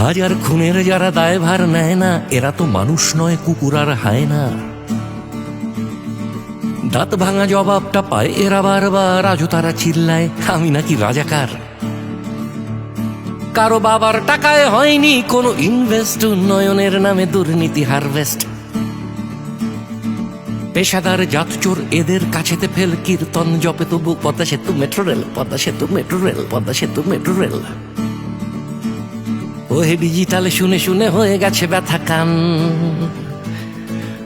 হাজার খুনের যারা দায়ভার নেয় না, এরা তো মানুষ নয়, কুকুর আর হায় না দাঁত ভাঙা জবাবটা পায় এরা বারবার, আজও তারা চিল্লায়, আমি নাকি রাজাকার। কারও বাবার টাকায় হয়নি কোনো ইনভেস্ট উন্নয়নের নামে দুর্নীতি হারভেস্ট পেশাদার জাতচোর এদের কাছেতে ফেল, কীর্তন জপে তবু পদ্মা সেতু মেট্রো রেল পদ্মা সেতু মেট্রো রেল পদ্মা সেতু মেট্রো রেল ওহে ডিজিটালে শুনে শুনে হয়ে গেছে ব্যথা কান।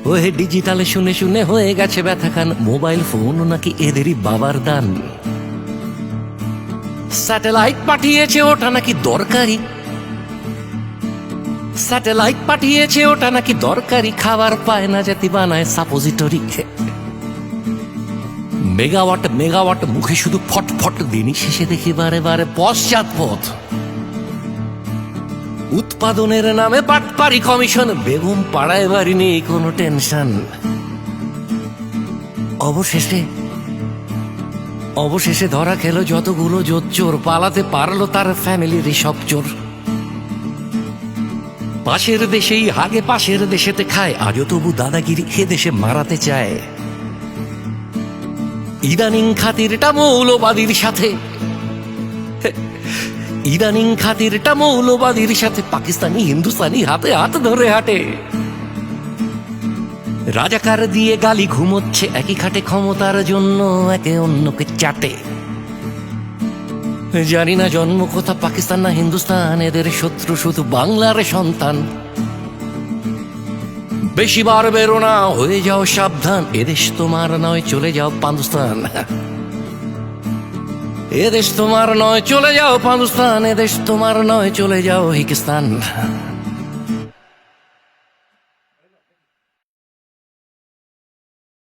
ওহে ডিজিটালে শুনে শুনে হয়ে গেছে ব্যথা কান। মোবাইল ফোন নাকি এদেরই বাবার দান। স্যাটেলাইট পাঠিয়েছে, ওটা নাকি দরকারি। স্যাটেলাইট পাঠিয়েছে, ওটা নাকি দরকারি। খাবার পায় না জাতি বানায় সাপোজিটরি মেগাওয়াট মেগাওয়াট মুখে শুধু ফট ফট দিনই শেষে দেখি বারে বারে পশ্চাৎপদ। উৎপাদনের নামে বাটপারি কমিশন। বেগম পাড়ায় বাড়ি নেই কোনো টেনশন। অবশেষে অবশেষে ধরা খেল যতগুলো জোচ্চোর পালাতে পারল তার ফ্যামিলির সব চোর। পাশের দেশেই হাগে পাশের দেশেতে খায়, আজও তবু দাদাগিরি এ দেশে মারাতে চায়। ইদানিং খাতিরটা মৌলবাদীর সাথে। ইদানিং খাতিরটা মৌলবাদীর সাথে পাকিস্তানি হিন্দুস্তানি হাতে হাত ধরে হাঁটে। রাজাকার দিয়ে গালি ঘুমোচ্ছে একই খাটে ক্ষমতার জন্য একে অন্যকে চাটে। জানি না জন্ম কোথা পাকিস্তান না হিন্দুস্তান, এদের শত্রু শুধু বাংলার সন্তান। বেশি বার বেরো না, হয়ে যাও সাবধান, এদেশ তোমার নয়, চলে যাও পাকিস্তান। এদেশ তোমার নয় চলে যাও পাকিস্তান এদেশ তোমার নয় চলে যাও হিকিস্তান।